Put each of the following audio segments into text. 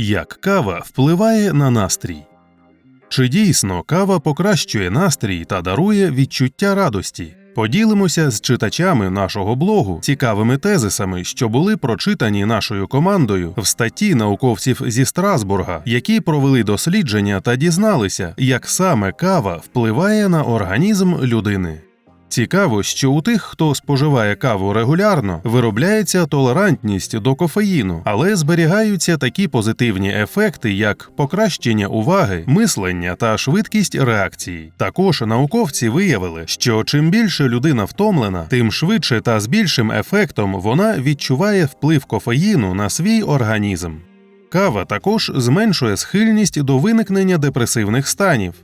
Як кава впливає на настрій. Чи дійсно кава покращує настрій та дарує відчуття радості? Поділимося з читачами нашого блогу цікавими тезисами, що були прочитані нашою командою в статті науковців зі Страсбурга, які провели дослідження та дізналися, як саме кава впливає на організм людини. Цікаво, що у тих, хто споживає каву регулярно, виробляється толерантність до кофеїну, але зберігаються такі позитивні ефекти, як покращення уваги, мислення та швидкість реакції. Також науковці виявили, що чим більше людина втомлена, тим швидше та з більшим ефектом вона відчуває вплив кофеїну на свій організм. Кава також зменшує схильність до виникнення депресивних станів.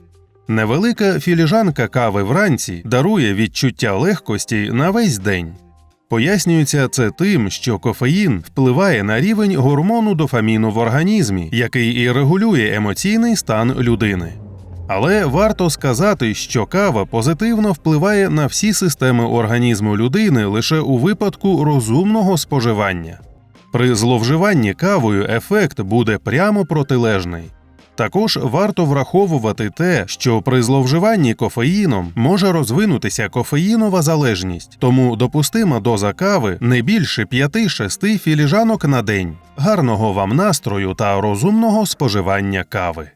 Невелика філіжанка кави вранці дарує відчуття легкості на весь день. Пояснюється це тим, що кофеїн впливає на рівень гормону дофаміну в організмі, який і регулює емоційний стан людини. Але варто сказати, що кава позитивно впливає на всі системи організму людини лише у випадку розумного споживання. При зловживанні кавою ефект буде прямо протилежний. Також варто враховувати те, що при зловживанні кофеїном може розвинутися кофеїнова залежність, тому допустима доза кави не більше 5-6 філіжанок на день. Гарного вам настрою та розумного споживання кави.